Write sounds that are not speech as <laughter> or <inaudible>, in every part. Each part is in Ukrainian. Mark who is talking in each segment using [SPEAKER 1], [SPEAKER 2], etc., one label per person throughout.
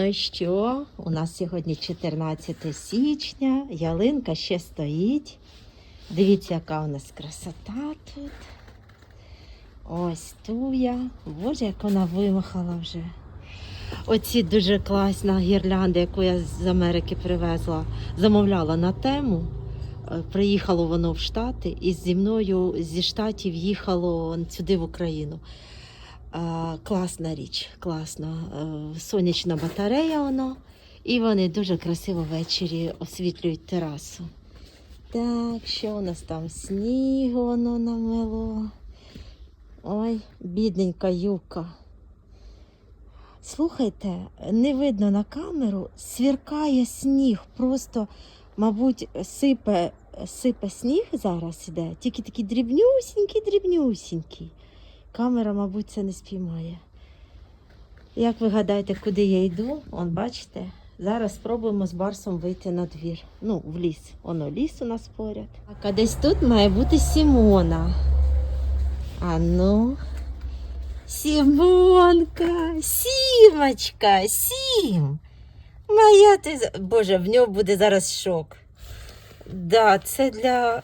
[SPEAKER 1] Ну і що? У нас сьогодні 14 січня, ялинка ще стоїть. Дивіться, яка у нас красота тут. Ось туя. Боже, як вона вимахала вже. Оці дуже класна гірлянда, яку я з Америки привезла, замовляла на тему. Е, Приїхало воно в Штати, і зі мною зі Штатів їхало сюди в Україну. Класна річ, класна. Е, сонячна батарея воно. І вони дуже красиво ввечері освітлюють терасу. Так, що у нас там? Снігу воно намело. Ой, бідненька юка. Слухайте, не видно на камеру, свіркає сніг. Просто, мабуть, сипе, сипе сніг зараз іде, тільки такий дрібнюсінький, дрібнюсінький. Камера, мабуть, це не спіймає. Як ви гадаєте, куди я йду? Он бачите? Зараз спробуємо з Барсом вийти на двір. Ну, в ліс. Воно ліс у нас поряд. Так, а десь тут має бути Сімона. А ну. Сімонка, Сімочка, Сім. Моя ти. Боже, в нього буде зараз шок. Да, це для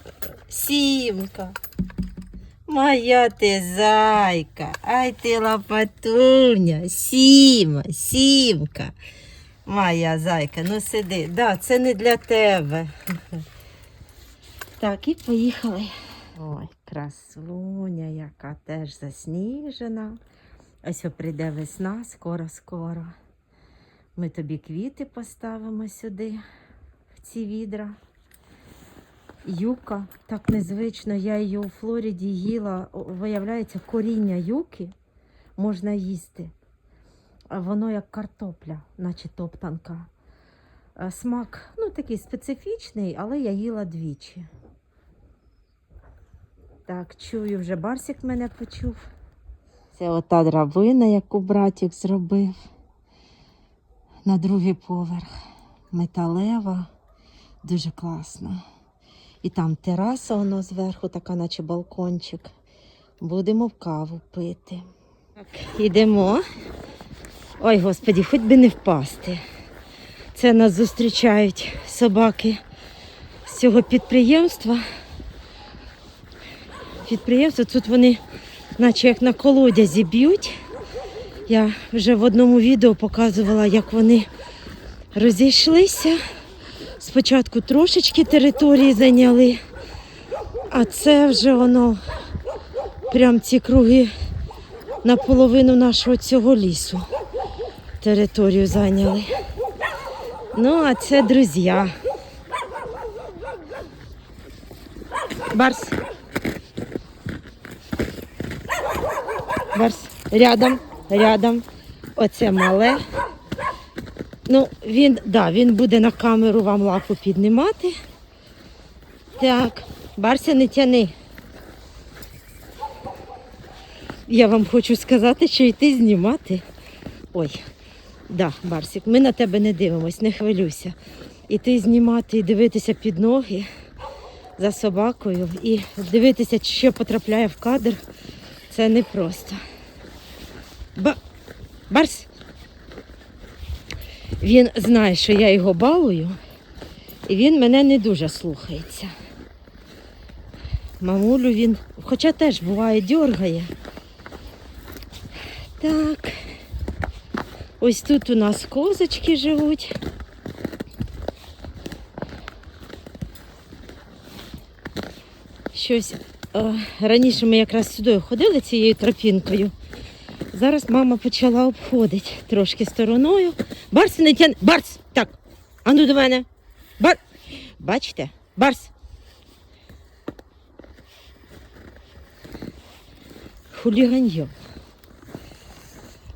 [SPEAKER 1] Сімка. Моя ти зайка, ай ти лапатуня, Сіма, Сімка. Моя зайка, ну сиди. Да, це не для тебе. Так, і поїхали. Ой, красуня, яка теж засніжена. Ось прийде весна, скоро-скоро. Ми тобі квіти поставимо сюди, в ці відра. Юка, так незвично, я її у Флориді їла. Виявляється, коріння юки можна їсти. Воно як картопля, наче топтанка. Смак ну, такий специфічний, але я їла двічі. Так, чую, вже Барсик мене почув. Це ота драбина, яку братик зробив на другий поверх. Металева, дуже класна. І там тераса воно зверху, така наче балкончик. Будемо в каву пити. Так, йдемо. Ой, господі, хоч би не впасти. Це нас зустрічають собаки з цього підприємства. Підприємство тут вони, наче як на колодязі б'ють. Я вже в одному відео показувала, як вони розійшлися. Спочатку трошечки території зайняли, а це вже воно прям ці круги наполовину нашого цього лісу територію зайняли. Ну, а це друзі. Барс. Барс. Рядом, рядом. Оце мале. Ну, він, да, він буде на камеру вам лапу піднімати. Так, Барся не тяни. Я вам хочу сказати, що йти знімати. Ой, да, Барсик, ми на тебе не дивимось, не хвилюйся. Іти знімати і дивитися під ноги за собакою і дивитися, що потрапляє в кадр, це непросто. Ба... Барс! Він знає, що я його балую, і він мене не дуже слухається. Мамулю він, хоча теж буває, дьоргає. Так. Ось тут у нас козочки живуть. Щось е, раніше ми якраз сюди ходили цією тропінкою. Зараз мама почала обходити трошки стороною. Барс не тяне. Барс! Так. Ану до мене. Бар. Бачите? Барс. Хуліганьо.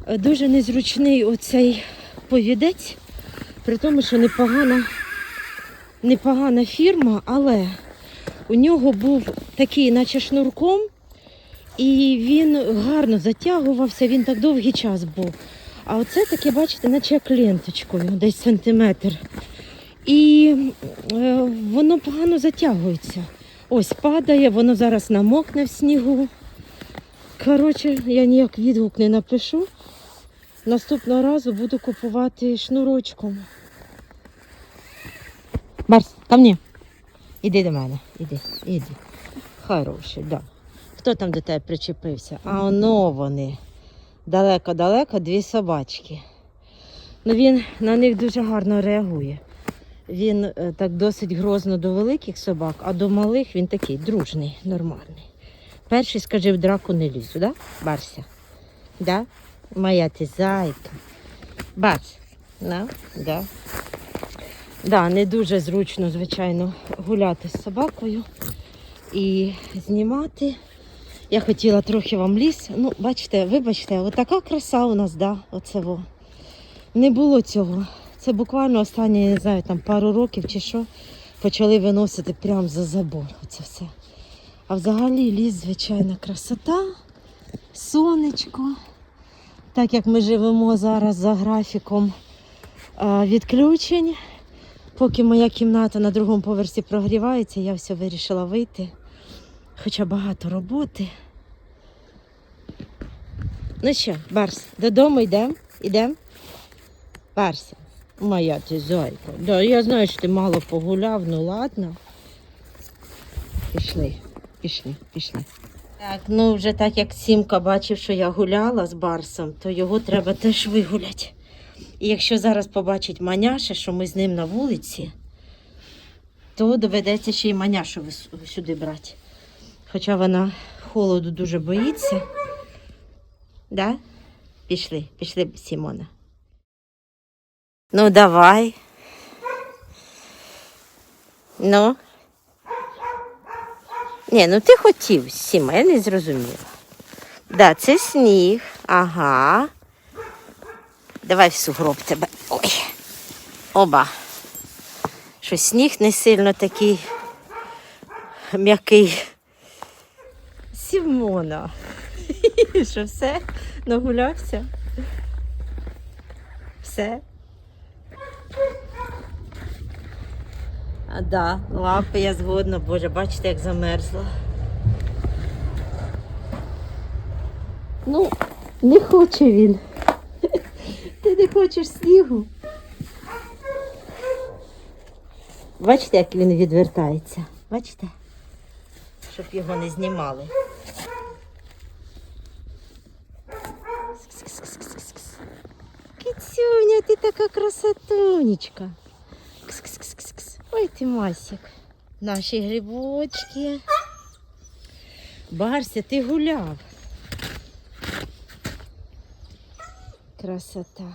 [SPEAKER 1] Е, Дуже незручний оцей повідець, при тому, що непогана, непогана фірма, але у нього був такий, наче шнурком, і він гарно затягувався, він так довгий час був. А оце таке, бачите, наче як ленточкою, десь сантиметр. І е, воно погано затягується. Ось падає, воно зараз намокне в снігу. Коротше, я ніяк відгук не напишу. Наступного разу буду купувати шнурочком. Барс, ко мне. Іди до мене. Іди, іди. Хороший, да. Хто там до тебе причепився? А оно вони. Далеко-далеко дві собачки. Ну він на них дуже гарно реагує. Він е, так досить грозно до великих собак, а до малих він такий дружний, нормальний. Перший, скажи, в драку не лізу, да? Барся? Да? Моя ти зайка. Барс. Да? Да. Да, не дуже зручно, звичайно, гуляти з собакою і знімати. Я хотіла трохи вам ліс. Ну, бачите, вибачте, отака краса у нас, да, оце во. Не було цього. Це буквально останні, не знаю, там пару років чи що, почали виносити прямо за забор. Оце все. А взагалі ліс, звичайна красота, сонечко. Так як ми живемо зараз за графіком відключень. Поки моя кімната на другому поверсі прогрівається, я все вирішила вийти. Хоча багато роботи. Ну що, Барс, додому йдемо? Йдемо? Барся, моя ти зайка. Да, я знаю, що ти мало погуляв, ну ладно. Пішли, пішли, пішли. Так, ну вже так як Сімка бачив, що я гуляла з Барсом, то його треба теж вигуляти. І якщо зараз побачить маняша, що ми з ним на вулиці, то доведеться ще й маняшу сюди брати. Хоча вона холоду дуже боїться. Да? Пішли, пішли, Сімона. Ну, давай. Ну. Ні, ну ти хотів, Сіма, я не зрозуміла. Да, це сніг. Ага. Давай в сугроб тебе. Ой. Оба. Що сніг не сильно такий м'який. Сімона. <laughs> Що все? Нагулявся? Все? А да, лапи я згодна, боже, бачите, як замерзла. Ну, не хоче він. <laughs> Ти не хочеш снігу. Бачите, як він відвертається? Бачите? Щоб його не знімали. Кицюня, ти така красотунечка. Кс-кс-кс-кс. Ой, ти масик. Наші грибочки. Барся, ти гуляв. Красота.